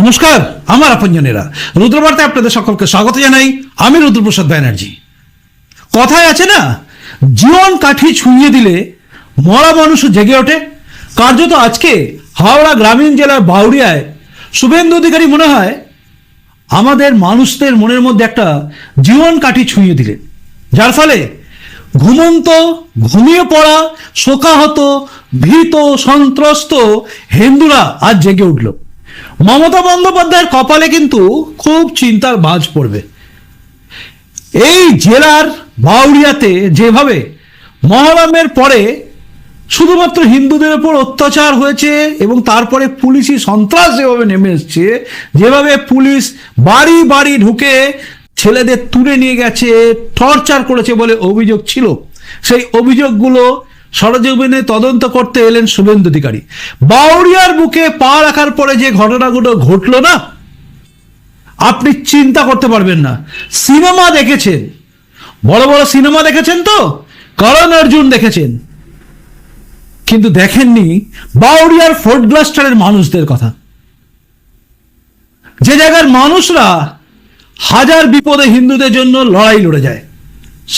নমস্কার, আমার আপনজনেরা। রুদ্রবার্তায় আপনাদের সকলকে স্বাগত জানাই। আমি রুদ্রপ্রসাদ ব্যানার্জি। কথায় আছে না, জীবন কাঠি ছুঁয়ে দিলে মরা মানুষও জেগে ওঠে। কার্যত আজকে হাওড়া গ্রামীণ জেলার বাউরিয়ায় শুভেন্দু অধিকারী মনে হয় আমাদের মানুষদের মনের মধ্যে একটা জীবন কাঠি ছুঁয়ে দিলেন। যার ফলে ঘুমন্ত, ঘুমিয়ে পড়া, শোকাহত, ভীত, সন্ত্রস্ত হিন্দুরা আজ জেগে উঠল। মমতা বন্দ্যোপাধ্যায়ের কপালে কিন্তু খুব চিন্তার বাজ পড়বে। এই জেলার বাউরিয়াতে যেভাবে মহরমের পরে শুধুমাত্র হিন্দুদের ওপর অত্যাচার হয়েছে এবং তারপরে পুলিশি সন্ত্রাস যেভাবে নেমে এসছে, যেভাবে পুলিশ বাড়ি বাড়ি ঢুকে ছেলেদের তুলে নিয়ে গেছে, টর্চার করেছে বলে অভিযোগ ছিল। সেই অভিযোগগুলো সরজমিনে তদন্ত করতে এলেন শুভেন্দু অধিকারী। বাউরিয়ার বুকে পা রাখার পরে যে ঘটনাগুলো ঘটলো না, আপনি চিন্তা করতে পারবেন না। সিনেমা দেখেছেন। বড় বড় সিনেমা দেখেছেন তো? করণ অর্জুন দেখেছেন। কিন্তু দেখেননি বাউরিয়ার ফোর্ট গ্লাস্টারের মানুষদের কথা। যে জায়গার মানুষরা হাজার বিপদে হিন্দুদের জন্য লড়াই লড়ে যায়,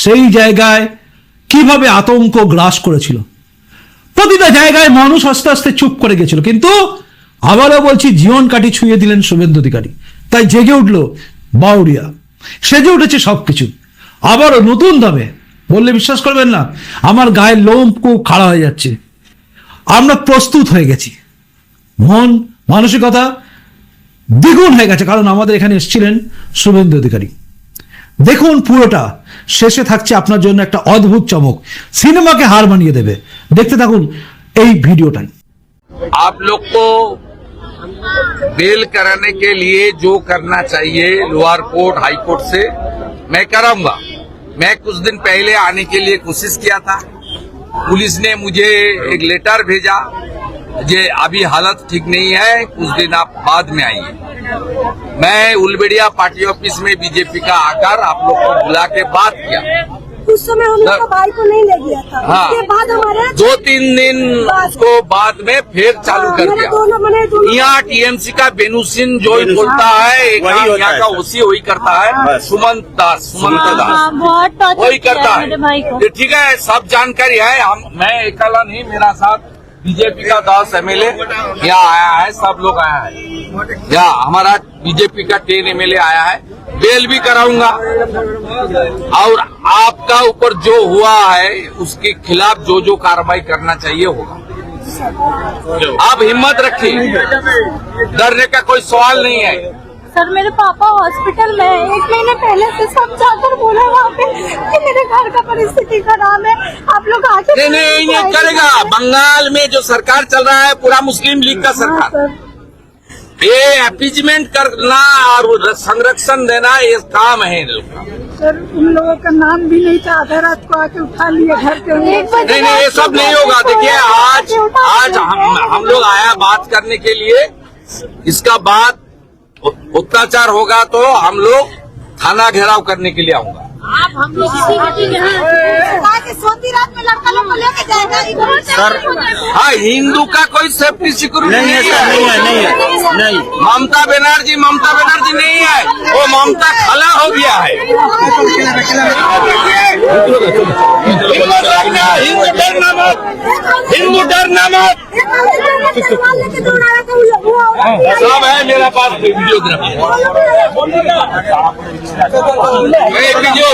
সেই জায়গায় কীভাবে আতঙ্ক গ্রাস করেছিল? প্রতিটা জায়গায় মানুষ আস্তে আস্তে চুপ করে গেছিল, কিন্তু আবারও বলছি, জীবন কাটি ছুঁয়ে দিলেন শুভেন্দু অধিকারী। তাই জেগে উঠল বাউরিয়া। সেজে উঠেছে সবকিছু। আবারও নতুন দামে। বললে বিশ্বাস করবেন না, আমার গায়ের লোম খুব খাড়া হয়ে যাচ্ছে। আমরা প্রস্তুত হয়ে গেছি। মন, মানসিকতা দ্বিগুণ হয়ে গেছে, কারণ আমাদের এখানে এসেছিলেন শুভেন্দু অধিকারী। দেখুন পুরোটা। শেষে থাকছে আপনার জন্য একটা অদ্ভুত চমক সিনেমাকে হার মানিয়ে দেবে দেখতে থাকুন এই ভিডিওটাই आप लोग को बेल कराने के लिए जो करना चाहिए लोअर कोर्ट हाई कोर्ट से मैं कराऊंगा मैं कुछ दिन पहले आने के लिए कोशिश किया था पुलिस ने मुझे एक लेटर भेजा जे अभी हालत ठीक नहीं है कुछ दिन आप बाद में आइए। मैं उलबेड़िया पार्टी ऑफ़िस में बीजेपी का आकर आप लोग को बुला के बात किया। उस समय हम लोग का भाई को नहीं ले गया था। हाँ। उसके बाद हमारे दो तीन दिन उसको बाद में फिर चालू कर दिया। यहाँ टीएमसी का बेनुसिन जो ही बोलता है। एक काम होता यहाँ का उसी वही करता है सुमंत दास सुमंत हाँ, दास। हाँ, वही करता है है। मेरे भाई को। ये ठीक है सब जानकारी है हम मैं अकेला नहीं मेरा साथ बीजेपी का दस एमएलए यहाँ आया है, सब लोग आया है। यहाँ हमारा बीजेपी का टेन एमएलए आया है बेल भी कराऊँगा। और आपका ऊपर जो हुआ है, उसके खिलाफ जो जो कार्रवाई करना चाहिए होगा। आप हिम्मत रखिए। डरने का कोई सवाल नहीं है। सर मेरे पापा हॉस्पिटल में है। एक महीने पहले से सब जाकर बोला वहाँ पे कि मेरे घर का परिस्थिति खराब है। आप लोग आके नहीं नहीं ये करेगा। बंगाल में जो सरकार चल रहा है पूरा मुस्लिम लीग का हाँ, सरकार। ये अपीजमेंट करना और संरक्षण देना ये काम है इन लोग का। सर उन लोगों का नाम भी नहीं था। आधा रात को आके उठा लिए घर के नहीं नहीं ये सब नहीं होगा। देखिए आज आज हम हम लोग आया बात करने के लिए। इसका बाद अत्याचार होगा तो हम लोग थाना घेराव करने के लिए आऊँगा आप हम लोग इसी गति में हैं। सोती रात में लड़का लोग को लेके जाएगा सर हाँ। हिंदू का कोई सेफ्टी सिक्योरिटी नहीं है सर नहीं है नहीं है नहीं। ममता बनर्जी ममता बनर्जी नहीं है। वो ममता खला हो गया है। हिंदू डरना हिंदू डरना मत। हिंदू डरना मत। सब है मेरा पास वीडियोग्राफी। वीडियो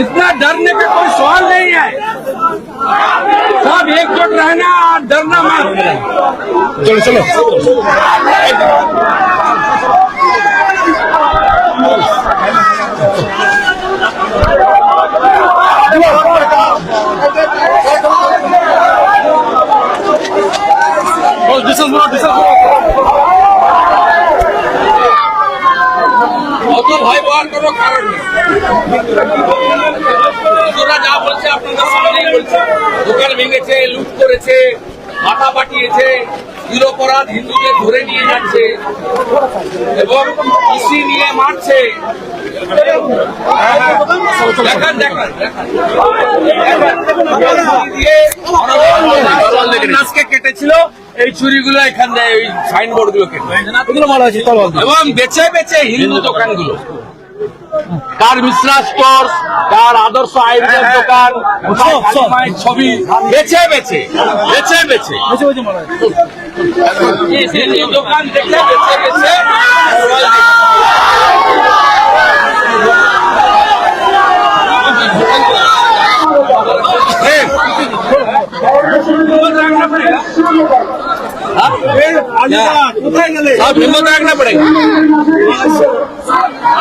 इतना डरने का कोई सवाल नहीं है। सब एकजुट रहना और डरना मत। चलो चलो। भाई बाहर करो कारण হিন্দুরা যা বলছে আপনাদের সামনেই বলছে। দোকান ভেঙেছে লুট করেছে মাথা পাঠিয়েছে নিরপরাধ হিন্দুদের ধরে নিয়ে যাচ্ছে এবং কৃষি নিয়ে মারছে। দেখান দেখান দেখান। কেটেছিল এই চুরিগুলো এখান ওই সাইনবোর্ডগুলো কেটে। এবং বেছে বেছে হিন্দু দোকানগুলো। কার মিশ্রা স্টোর কার আদর্শ আয়ুর্বেদ দোকান ছবি বেছে বেছে বেছে বেছে। দোকান দেখে বেছে বেছে হ্যাঁ? হ্যাঁ। সব হিম্মত রাখনা পড়ে।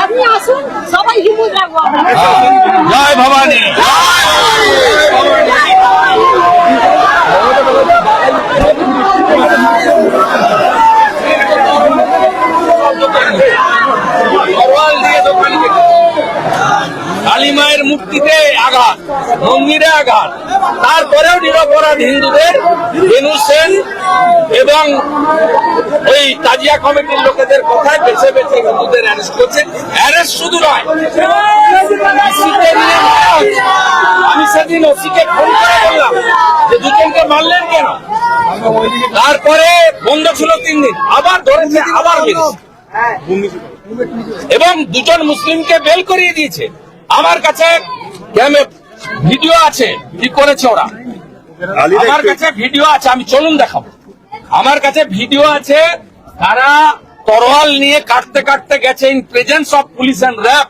আপনি আসুন সবাই হিম্মত হ্যাঁ। জয় ভবানী। Yeah. কালী মায়ের মূর্তিতে আঘাত, মন্দিরে আঘাত। তারপরেও নিরপরাধ হিন্দুদের বেনু সেন এবং ওই তাজিয়া কমিটির লোকেদের কথায় বেছে বেছে হিন্দুদের অ্যারেস্ট করছে। অ্যারেস্ট শুধু নয়। আমি সেদিন ওসিকে ফোন করে বললাম যে, দুজনকে মারলেন কেন? তারপরে বন্ধ ছিল তিন দিন, আবার ধরেছে, আবার এবং দুজন মুসলিমকে বেল করিয়ে দিয়েছে। আমার কাছে ভিডিও আছে কি করেছে ওরা? আমার কাছে ভিডিও আছে আমি চলুন দেখাবো। আমার কাছে ভিডিও আছে তারা তরোয়াল নিয়ে কাটতে কাটতে গেছে in presence of police and RAB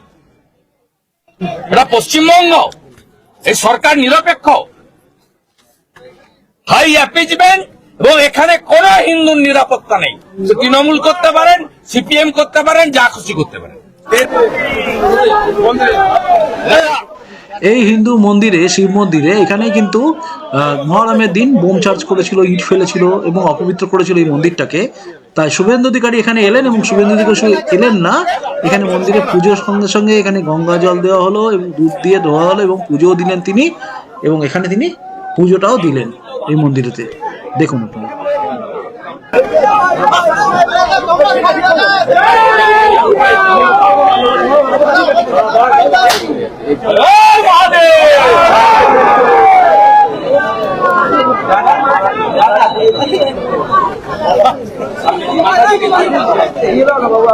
এটা পশ্চিমবঙ্গ এই সরকার নিরপেক্ষ। হাই অ্যাপিজমেন্ট এবং এখানে কোন হিন্দুর নিরাপত্তা নেই। তৃণমূল করতে পারেন সিপিএম করতে পারেন যা খুশি করতে পারেন। এই হিন্দু মন্দিরে, শিব মন্দিরে এখানে কিন্তু মহরমের দিন বোম চার্জ করেছিল, ইট ফেলেছিল এবং অপবিত্র করেছিল এই মন্দিরটাকে। তাই শুভেন্দু অধিকারী এখানে এলেন এবং শুভেন্দু অধিকারী এলেন না, এখানে মন্দিরে পুজোর সঙ্গে সঙ্গে এখানে গঙ্গা জল দেওয়া হলো এবং দুধ দিয়ে ধোয়া হলো এবং পুজোও দিলেন তিনি এবং এখানে তিনি পুজোটাও দিলেন এই মন্দিরেতে। দেখুন আপনারা। बाबा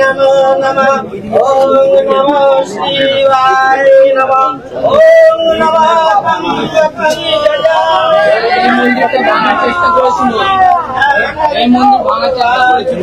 নমো নমঃ ওম নমো শিবায় নমঃ ওম নমঃ মন্দিরটা ভাঙার চেষ্টা করেছিল এই মন্দির ভাঙার চেষ্টা করেছিল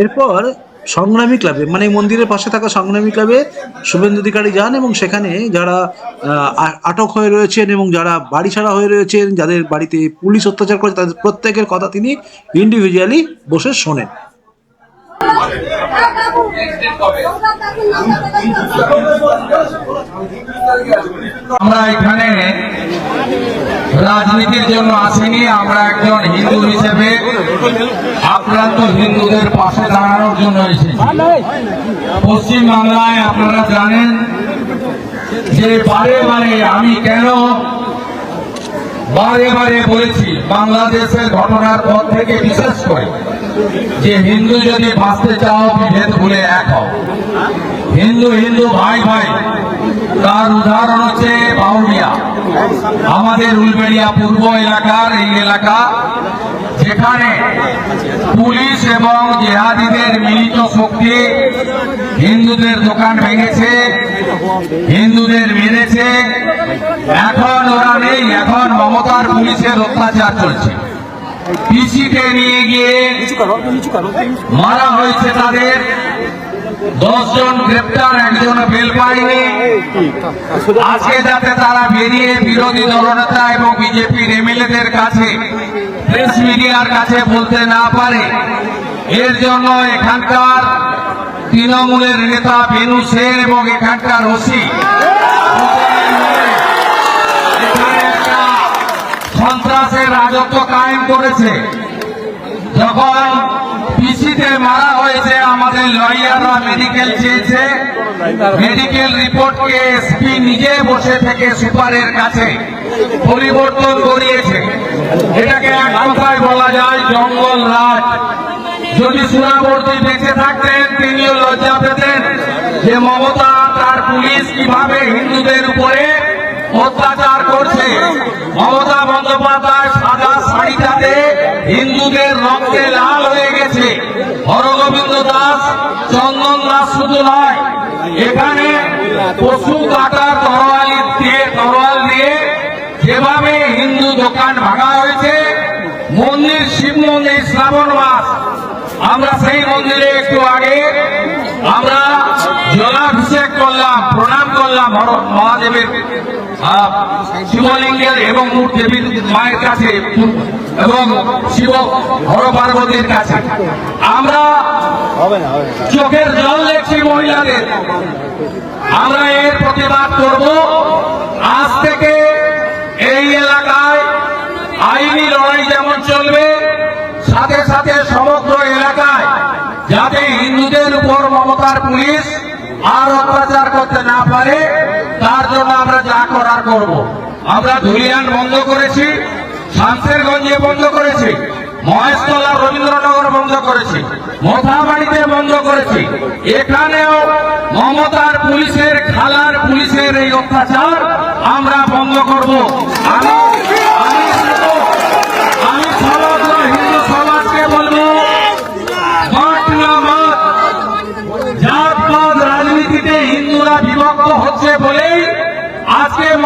এরপর সংগ্রামী ক্লাবে মানে মন্দিরের পাশে থাকা সংগ্রামী ক্লাবে শুভেন্দু অধিকারী যান এবং সেখানে যারা আটক হয়ে রয়েছেন এবং যারা বাড়ি ছাড়া হয়ে রয়েছেন, যাদের বাড়িতে পুলিশ অত্যাচার করে তাদের প্রত্যেকের কথা তিনি ইন্ডিভিজুয়ালি বসে শোনেন। আমরা এখানে রাজনীতির জন্য আসিনি, আমরা একজন হিন্দু হিসেবে আক্রান্ত হিন্দুদের পাশে দাঁড়ানোর জন্য এসেছি। পশ্চিম বাংলায় আপনারা জানেন যে বারে বারে আমি কেন বারে বারে বলেছি, বাংলাদেশের ঘটনার পর থেকে বিশেষ করে যে হিন্দু যদি বাঁচতে চাও বিভেদ ভুলে এক হও। হিন্দু হিন্দু, ভাই ভাই, তার উদাহরণ হচ্ছে বাউরিয়া আমাদের উলবেড়িয়া পূর্ব এলাকার এই এলাকা, যেখানে পুলিশ এবং জেহাদিদের মিলিত শক্তি হিন্দুদের দোকান ভেঙেছে, হিন্দুদের মেরেছে। এখন ওরা নেই, এখন মমতার পুলিশের অত্যাচার চলছে। পিসিতে নিয়ে গিয়ে মারা হয়েছে তাদের। দশজন গ্রেপ্তার একজন বেল পায়নি। আজকে যাতে তারা বেরিয়ে বিরোধী দলনেতা এবং বিজেপির এমএলএদের কাছে প্রেস মিডিয়ার কাছে বলতে না পারে এর জন্য এখানকার তৃণমূলের নেতা বেনু সেন এবং এখানকার ওসি রাজত্ব কায়েম করেছে। যখন পিসিতে মারা হয়েছে আমাদের লয়াররা মেডিকেল চেয়েছে মেডিকেল রিপোর্টকে এসপি নিজে বসে থেকে সুপারের কাছে পরিবর্তন করিয়েছে। এটাকে এক কথায় বলা যায় জঙ্গল রাজ। যদি সুরাবর্তী বেঁচে থাকতেন, তিনিও লজ্জা পেতেন যে মমতা, তার পুলিশ কীভাবে হিন্দুদের উপরে অত্যাচার করছে। মমতা বন্দ্যোপাধ্যায় সাদা শাড়িটাতে হিন্দুদের রক্তে লাল হয়ে গেছে। হরগোবিন্দ দাস, চন্দন দাস শুধু নয়, এখানে পশু কাটার তরোয়ালি দিয়ে, তরোয়াল দিয়ে যেভাবে হিন্দু দোকান ভাঙা হয়েছে, মন্দির, শিব মন্দির, শ্রাবণ মাস। আমরা সেই মন্দিরে একটু আগে আমরা জলাভিষেক করলাম, প্রণাম করলাম মহাদেবের শিবলিঙ্গের এবং দেবীর মায়ের কাছে এবং শিব হর পার্বতীর কাছে। আমরা চোখের জল দেখছি মহিলাদের। আমরা এর প্রতিবাদ করব। আজ থেকে এই এলাকায় আইনি লড়াই যেমন চলবে সাথে সাথে সমগ্র এলাকায় যাতে হিন্দুদের উপর মমতার পুলিশ আর অত্যাচার করতে না পারে, তার জন্য আমরা যা করার করব। আমরা ধুলিয়ান বন্ধ করেছি, শামসেরগঞ্জে বন্ধ করেছি, মহেশতলা রবীন্দ্রনগর বন্ধ করেছি, মোথাবাড়িতে বন্ধ করেছি। এখানেও মমতার পুলিশের, খালার পুলিশের এই অত্যাচার আমরা বন্ধ করব। আমি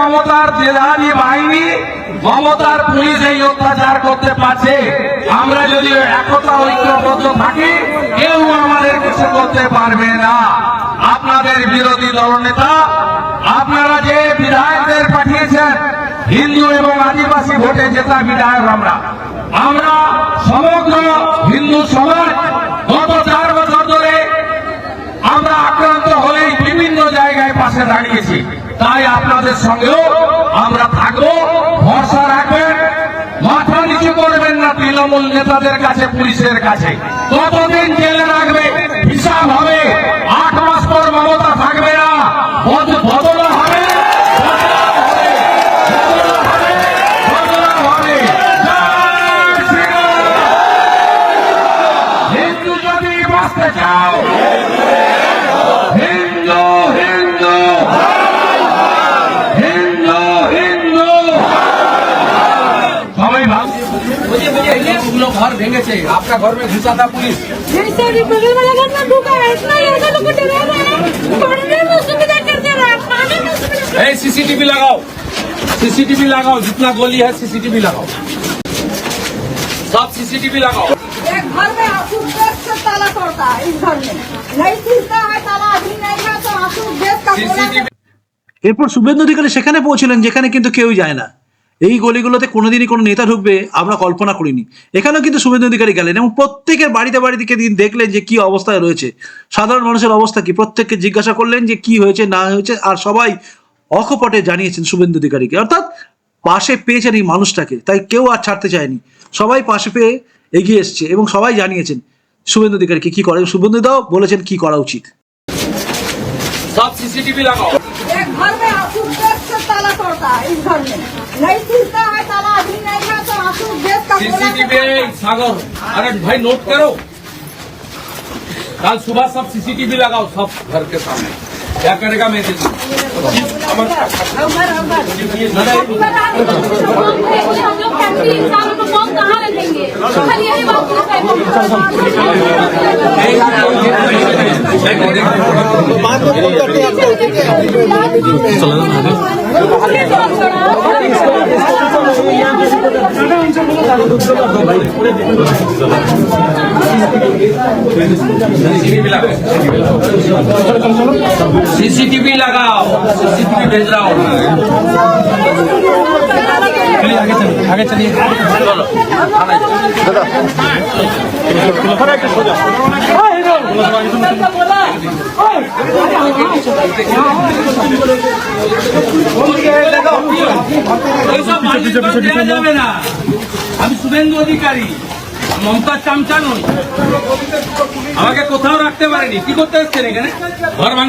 মমতার জেলানি বাহিনী মমতার পুলিশ এই অত্যাচার করতে পারছে। আমরা যদি একতা, ঐক্যবদ্ধ থাকি, কেউ আমাদের কিছু করতে পারবে না। আপনাদের বিরোধী দলনেতা, আপনারা যে বিধায়কদের পাঠিয়েছেন, হিন্দু এবং আদিবাসী ভোটে জেতা বিধায়ক আমরা। আমরা সমগ্র হিন্দু সমাজ গত চার বছর ধরে আমরা আক্রান্ত হলেই বিভিন্ন জায়গায় পাশে দাঁড়িয়েছি তাই আপনাদের সঙ্গেও আমরা থাকব। ভরসা রাখবেন। মাথা নিচু করবেন না তৃণমূল নেতাদের কাছে, পুলিশের কাছে। কতদিন জেলে রাখবে? হিসাব হবে। আট दे रहा है खाने में सुविधा ए सीसीटीवी लगाओ सीसीटीवी लगाओ जितना गोली है सीसीटीवी लगाओ सब सीसीटीवी लगाओ एक घर में आंसू गैस से ताला तोड़ता है इस घर में नहीं खुलता है ताला अभी नहीं है तो आंसू गैस का गोला सीसीटीवी এরপর শুভেন্দু অধিকারী সেখানে পৌঁছলেন যেখানে কিন্তু কেউই যায় না এই গলিগুলোতে কোনোদিনই কোনো নেতা ঢুকবে আমরা কল্পনা করিনি এখানেও কিন্তু শুভেন্দু অধিকারী গেলেন এবং প্রত্যেকের বাড়িতে বাড়িতে গিয়ে দিন দেখলেন যে কি অবস্থায় রয়েছে সাধারণ মানুষের অবস্থা কি প্রত্যেককে জিজ্ঞাসা করলেন যে কি হয়েছে না হয়েছে আর সবাই অকপটে জানিয়েছেন শুভেন্দু অধিকারীকে অর্থাৎ পাশে পেয়েছেন এই মানুষটাকে তাই কেউ আর ছাড়তে চায়নি সবাই পাশে পেয়ে এগিয়ে এসছে এবং সবাই জানিয়েছেন শুভেন্দু অধিকারীকে কি করে শুভেন্দু দাও বলেছেন কি করা উচিত सब सीसीटीवी लगाओ एक घर में आंसू गैस से ताला तोड़ता है इस घर में नहीं खुलता है ताला अभी नहीं है तो आँसू गैस का सीसीटीवी सागर। अरे भाई नोट करो। कल सुबह सब सीसीटीवी लगाओ सब घर के सामने। क्या करेगा मैं देखूँ। हम लोग कहाँ रखेंगे हर यही बात सीसीटीवी लगाओ सीसीटीवी भेज रहा हूँ चलिए आगे चलिए आगे चलिए আমি শুভেন্দু অধিকারী মমতার চামচা নই আমাকে কোথাও রাখতে পারেনি। কি করতে এসছেন এখানে? ঘর এই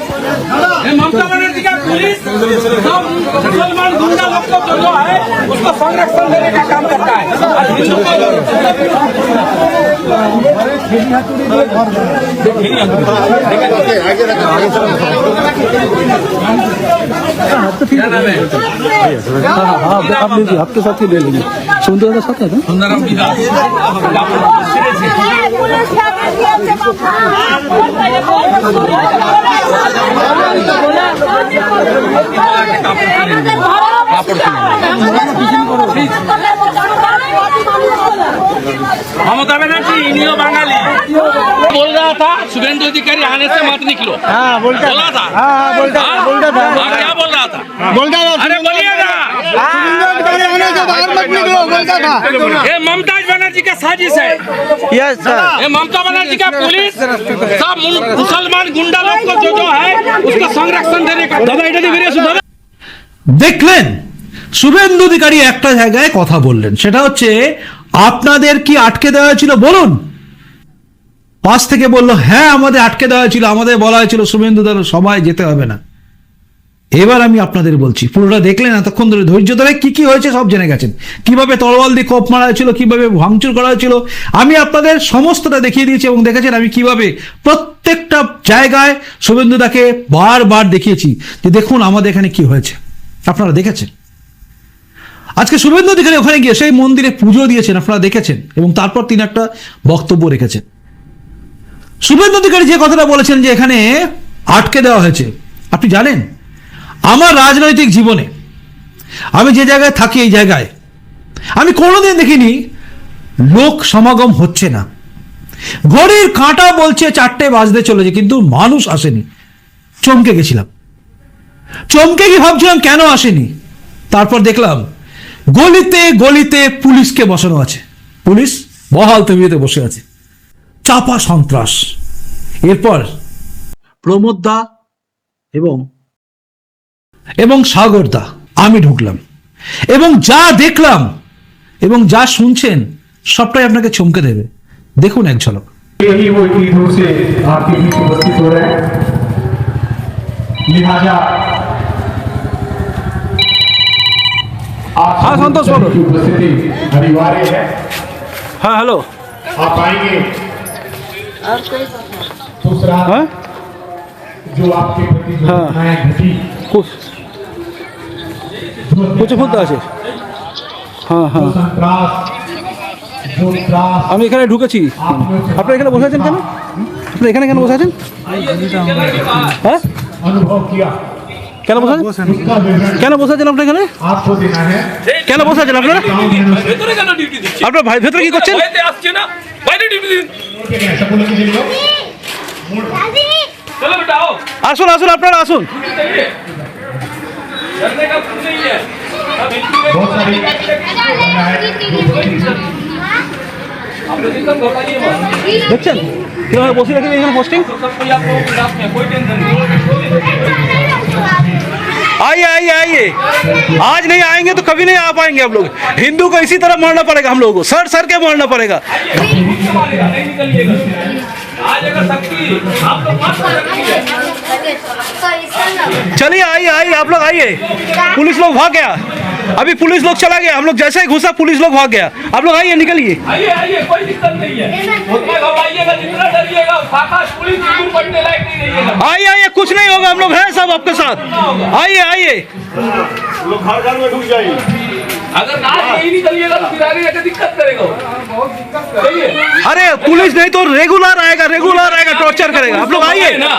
ममता बनर्जी का साजिश है ये ममता बनर्जी का पुलिस सब मुसलमान गुंडा लोग को जो जो है उसको संरक्षण देने का काम करता है और हिंदू को क्या नाम है आपके साथ ही ले लेंगे सुंदर का साथ है ना सुंदरम विकास पुलिस क्या करती है जब ममता बनर्जी इनियो बंगाली बोल रहा था शुभेंदु अधिकारी आने से मत निकलो हाँ बोलता बोला था हाँ बोलता बोलता था और क्या बोल रहा था बोलता था अरे बोलिए ना ये ममता बनर्जी का साजिश है यस सर ये ममता बनर्जी का पुलिस सब मुन- मुसलमान गुंडा लोग को जो जो है उसको संरक्षण देने का दादा এটা দিয়ে বেরিয়ে আসুন দাদা দেখলেন শুভেন্দু অধিকারী একটা জায়গায় কথা বললেন। সেটা হচ্ছে, আপনাদের কি আটকে দেওয়া হয়েছিল? বলুন। পাশ থেকে বলল হ্যাঁ আমাদের আটকে দেওয়া হয়েছিল, আমাদের বলা হয়েছিল, শুভেন্দু দার সবাই যেতে হবে না। এবার আমি আপনাদের বলছি, পুরোটা দেখলেন, এতক্ষণ ধরে ধৈর্য ধরে কি কি হয়েছে সব জেনে গেছেন। কীভাবে তরোয়াল দিয়ে কোপ মারা হয়েছিল, কীভাবে ভাঙচুর করা হয়েছিল, আমি আপনাদের সমস্তটা দেখিয়ে দিয়েছি এবং দেখেছেন আমি কীভাবে প্রত্যেকটা জায়গায় শুভেন্দুদাকে বারবার দেখিয়েছি যে দেখুন আমাদের এখানে কি হয়েছে। আপনারা দেখেছেন। আজকে শুভেন্দু অধিকারী ওখানে গিয়ে সেই মন্দিরে পুজো দিয়েছেন, আপনারা দেখেছেন, এবং তারপর তিনি একটা বক্তব্য রেখেছেন। শুভেন্দু অধিকারী যে কথাটা বলেছেন যে এখানে আটকে দেওয়া হয়েছে, আপনি জানেন? আমার রাজনৈতিক জীবনে, আমি যে জায়গায় থাকি এই জায়গায়, আমি কোনোদিন দেখিনি লোক সমাগম হচ্ছে না। ঘড়ির কাঁটা বলছে চারটে বাজতে চলেছে, কিন্তু মানুষ আসেনি। চমকে গেছিলাম। চমকে গিয়ে ভাবছিলাম কেন আসেনি তারপর দেখলাম গলিতে গলিতে পুলিশকে বসানো আছে পুলিশ বহাল তবিয়তে বসে আছে চাপা সন্ত্রাস এরপর প্রমোদ দা এবং এবং সাগরদা আমি ঢুকলাম এবং যা দেখলাম এবং যা শুনছেন সবটাই আপনাকে চমকে দেবে দেখুন এক ঝলক यही वो इतनी दूर से आपके बीच उपस्थित हो रहे हैं लिहाजा हाँ, संतोष बोलो। की उपस्थिति अनिवार्य है হ্যাঁ হ্যালো आप आएंगे दूसरा हाँ? जो आपके प्रति जो हाँ। घटनाएं घटी जो कुछ मुद्दा আছে হ্যাঁ जो संत्रास जो त्रास আমি এখানে ঢুকেছি आपने उसे আপনি এখানে বসে আছেন কেন আপনি এখানে কেন বসে আছেন হ্যাঁ अनुभव किया কেন বসা কেন বসাছেন আপনি এখানে? কেন বসাছেন আপনারা? আপনার ভাই ভেতরে কি করছেন? আসুন আসুন আপনারা আসুন। দেখছেন? কীভাবে বসে রাখেন এখানে পোস্টিং आइए आइए आइए। आज नहीं आएँगे तो कभी नहीं आ पाएँगे हम लोग। हिंदू को इसी तरह मारना पड़ेगा हम लोगों को। सर सर के मारना पड़ेगा। चलिए आइए आइए आप लोग आइए। पुलिस लोग भाग गया। अभी पुलिस लोग चला गया। हम लोग जैसे ही घुसा पुलिस लोग भाग गया। आप लोग आइए निकलिए। आइए आइए कोई दिक्कत नहीं है। उतना घबराइएगा जितना डरिएगा पुलिस बिल्कुल लायक नहीं रहिएगा। आइए आइए कुछ नहीं होगा। हम लोग हैं सब आपके साथ। आइए आइए। अगर आज यही निकलिएगा तो फिर आगे जाकर दिक्कत करेगा अरे पुलिस नहीं तो रेगुलर आएगा रेगुलर आएगा टॉर्चर करेगा आप लोग आइए ना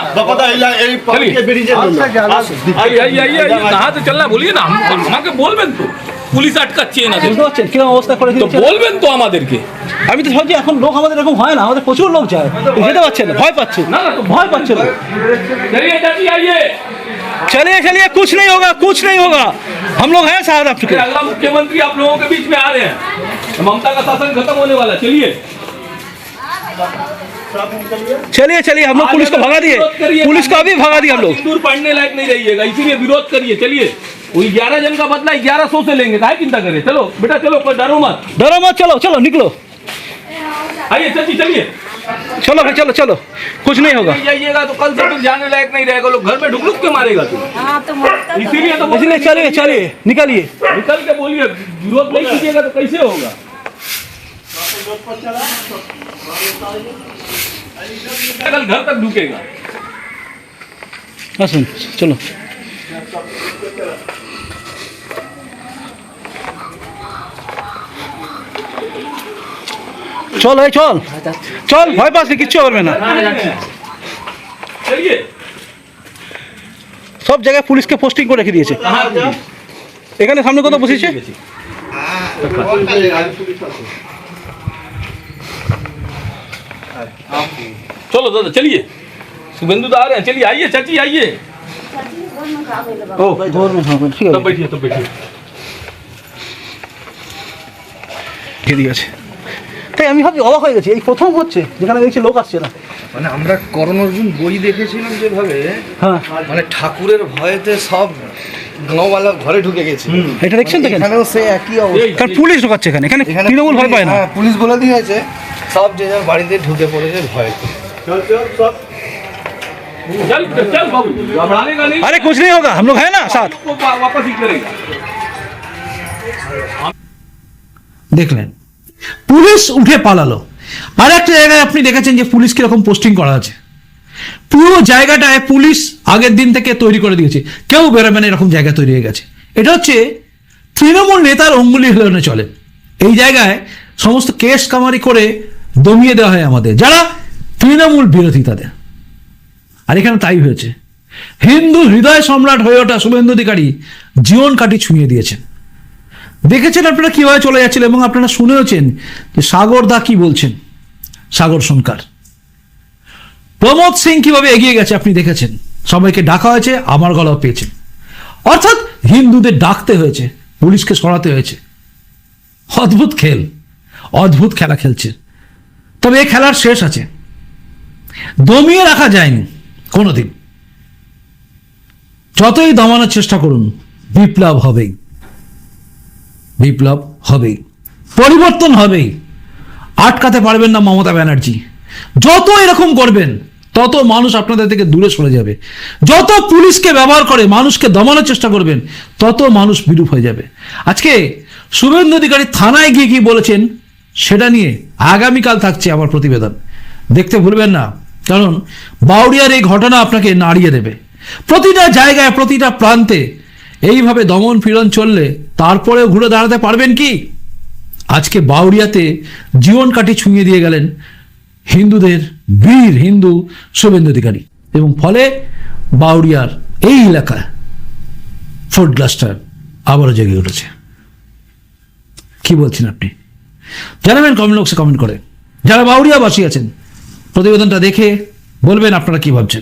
कहा तो চলনা বলিয়ে না আমাকে বলবেন তো পুলিশ আটকাচ্ছে না কিরকম অবস্থা করে তো বলবেন তো আমাদেরকে আমি তো ভাবছি এখন লোক আমাদের এরকম হয় না আমাদের প্রচুর লোক যায় যেতে পারছে না ভয় পাচ্ছে না ভয় পাচ্ছে না चलिए चलिए चलिए कुछ नहीं होगा कुछ नहीं होगा। हम लोग हैं साथ आपके फिर अगला मुख्यमंत्री आप लोगों के बीच में आ रहे हैं। ममता का शासन खत्म होने वाला है चलिए। चलिए चलिए हम लोग पुलिस को भगा दिए। पुलिस को अभी भगा दिया हम लोग। दूर पढ़ने लायक नहीं रहिएगा इसीलिए विरोध करिए चलिए। वही ग्यारह जन का बदला ग्यारह सौ से लेंगे काहे चिंता करें? चलो बेटा चलो डरो मत। डरो मत चलो चलो निकलो। आइए चाची चलिए। चलो भाई चलो चलो। कुछ नहीं होगा। जाइएगा तो कल से तुम जाने लायक नहीं रहेगा लोग घर में ढुक के मारेगा तुम। हाँ, तो तो इसीलिए तो चलिए चलिए निकालिए। निकल के बोलिए विरोध नहीं कीजिएगा तो कैसे होगा? कल घर तक ढुकेगा। सुन चलो। চল এই চল চল ভয় পাস না, কিচ্ছু করবে না चलिए সব জায়গায় পুলিশকে পোস্টিং করে রেখে দিয়েছে कहाँ पुलिस? এখানে সামনে কত বসেছে चलो दादा चलिए शुभेंदु तो आ रहे हैं चलिए आइए चाची आइए ও ধর্মে হ্যাঁ ঠিক तब আছে बैठिए तब बैठिए রেখে দিয়েছে তাই আমি ভাবছি অবাক হয়ে গেছি এই প্রথম হচ্ছে যেখানে দেখছি লোক আসছে না মানে আমরা করণ অর্জুন বই দেখেছিলাম যেভাবে হ্যাঁ মানে ঠাকুরের ভয়েতে সব গাঁওয়ালা ঘরে ঢুকে গেছে এটা দেখছেন তো এখানে এখানেও সে একই অবস্থা কারণ পুলিশ ঢোকাচ্ছে এখানে এখানে এখানে তৃণমূল ভয় পায় না হ্যাঁ, পুলিশ বলে দিয়েছে সব যে যার বাড়িতে ঢুকে পড়েছে ভয় चल चल बाबू घबराने का नहीं अरे कुछ नहीं होगा हम लोग हैं ना साथ को वा- वापस ही करेगा দেখলেন পুলিশ উঠে পালালো। আর একটা জায়গায় আপনি দেখেছেন যে পুলিশ কীরকম পোস্টিং করা আছে। পুরো জায়গাটায় পুলিশ আগের দিন থেকে তৈরি করে দিয়েছে। কেউ বেরোবে না এরকম জায়গা তৈরি হয়ে গেছে। এটা হচ্ছে তৃণমূল নেতার অঙ্গুলি হিলনে চলে। এই জায়গায় সমস্ত কেস কামারি করে দমিয়ে দেওয়া হয় আমাদের। যারা তৃণমূল বিরোধী তাদের। আর এখানে তাই হয়েছে। হিন্দু হৃদয় সম্রাট হয়ে ওঠা শুভেন্দু অধিকারী জীবন কাটি ছুঁয়ে দিয়েছেন। দেখেছেন আপনারা কীভাবে চলে যাচ্ছিল এবং আপনারা শুনেওছেন যে সাগর দা কি বলছেন? সাগর সনকার। প্রমোদ সিং কীভাবে এগিয়ে গেছে আপনি দেখেছেন? সবাইকে ডাকা হয়েছে, আমার গলাও পেয়েছেন অর্থাৎ হিন্দুদের ডাকতে হয়েছে, পুলিশকে সরাতে হয়েছে। অদ্ভুত খেল, অদ্ভুত খেলা খেলছে। তবে এ খেলার শেষ আছে। দমিয়ে রাখা যায়নি কোনোদিন। যতই দমানোর চেষ্টা করুন, বিপ্লব হবেই। বিপ্লব হবেই। পরিবর্তন হবেই। আটকাতে পারবেন না মমতা ব্যানার্জি। যত এরকম করবেন, তত মানুষ আপনাদের থেকে দূরে সরে যাবে। যত পুলিশকে ব্যবহার করে মানুষকে দমানোর চেষ্টা করবেন, তত মানুষ বিরূপ হয়ে যাবে। আজকে শুভেন্দু অধিকারী থানায় গিয়ে কি বলেছেন, সেটা নিয়ে আগামীকাল থাকছে আমার প্রতিবেদন। দেখতে ভুলবেন না। কারণ বাউরিয়ার এই ঘটনা আপনাকে নাড়িয়ে দেবে। প্রতিটা জায়গায়, প্রতিটা প্রান্তে এইভাবে দমন পীড়ন চললে তারপরেও ঘুরে দাঁড়াতে পারবেন কি? আজকে বাউরিয়াতে জীবন কাটি ছুঁয়ে দিয়ে গেলেন হিন্দুদের বীর হিন্দু শুভেন্দু অধিকারী। এবং ফলে বাউরিয়ার এই এলাকা ফুড গ্লাস্টার আবারও জেগে উঠেছে। কি বলছেন আপনি? জানাবেন কমেন্ট বক্সে কমেন্ট করে। যারা বাউরিয়াবাসী আছেন, প্রতিবেদনটা দেখে বলবেন আপনারা কি ভাবছেন।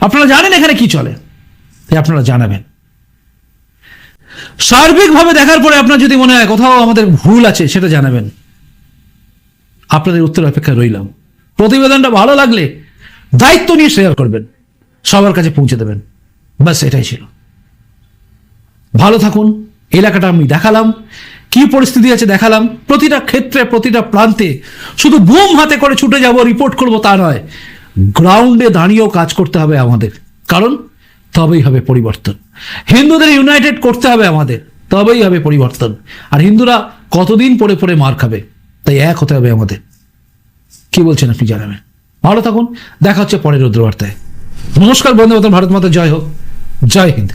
আপনারা জানেন এখানে কি চলে? তাই আপনারা জানাবেন। সার্বিকভাবে দেখার পরে আপনার যদি মনে হয় কোথাও আমাদের ভুল আছে, সেটা জানাবেন। আপনাদের উত্তর অপেক্ষা রইলাম। প্রতিবেদনটা ভালো লাগলে দায়িত্ব নিয়ে শেয়ার করবেন। সবার কাছে পৌঁছে দেবেন। ব্যাস, এটাই ছিল। ভালো থাকুন। এলাকাটা আমি দেখালাম। কি পরিস্থিতি আছে দেখালাম। প্রতিটা ক্ষেত্রে, প্রতিটা প্রান্তে শুধু বুম হাতে করে ছুটে যাব রিপোর্ট করব তা নয়। গ্রাউন্ডে দাঁড়িয়েও কাজ করতে হবে আমাদের। কারণ তবেই হবে পরিবর্তন। হিন্দুদের ইউনাইটেড করতে হবে আমাদের, তবেই হবে পরিবর্তন। আর হিন্দুরা কতদিন পরে পরে মার খাবে, তাই এক হতে হবে আমাদের। কি বলছেন আপনি জানাবেন? ভালো থাকুন, দেখা হচ্ছে পরের রুদ্রবার্তায়। নমস্কার বন্ধু ভারত মাতা জয় হোক। জয় হিন্দ।